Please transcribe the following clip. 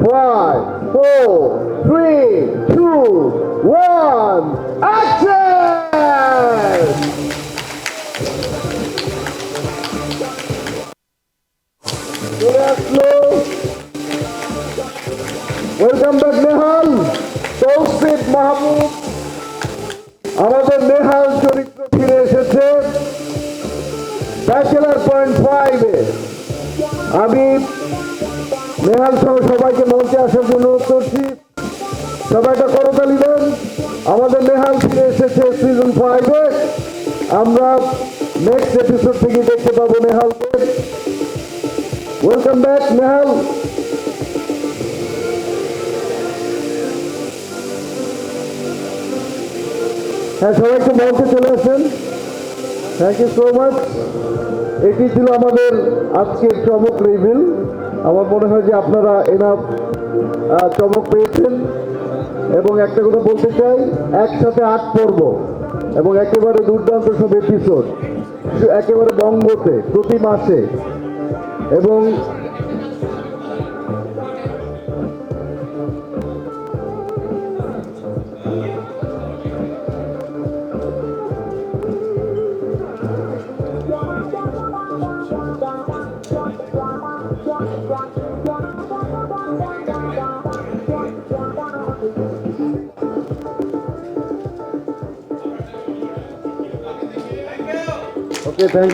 five, four, three, two, one, action! Welcome back Nehal Tousif Mahmud আমাদের নেহাল চরিত্র ফিরে এসেছে। ব্যাচেলার পয়েন্ট ফাইভে আমি নেহাল সহ সবাইকে মঞ্চে আসার জন্য অনুরোধ করছি সবাই একটা করতালি দেন। আমাদের নেহাল ফিরে এসেছে সিজন ফাইভে আমরা নেক্সট এপিসোড থেকে দেখতে পাবো নেহালকে ওয়েলকাম ব্যাক নেহাল হ্যাঁ সবাই একটু মঞ্চে চলে আসেন। থ্যাংক ইউ সো মাচ এটি ছিল আমাদের আজকের চমক রিভিল আমার মনে হয় যে আপনারা এনা চমক পেয়েছেন। এবং একটা কথা বলতে চাই, একসাথে আট পর্ব এবং একেবারে দুর্দান্ত সব এপিসোড একেবারে বঙ্গতে, প্রতি মাসে। এবং ওকে থ্যাংক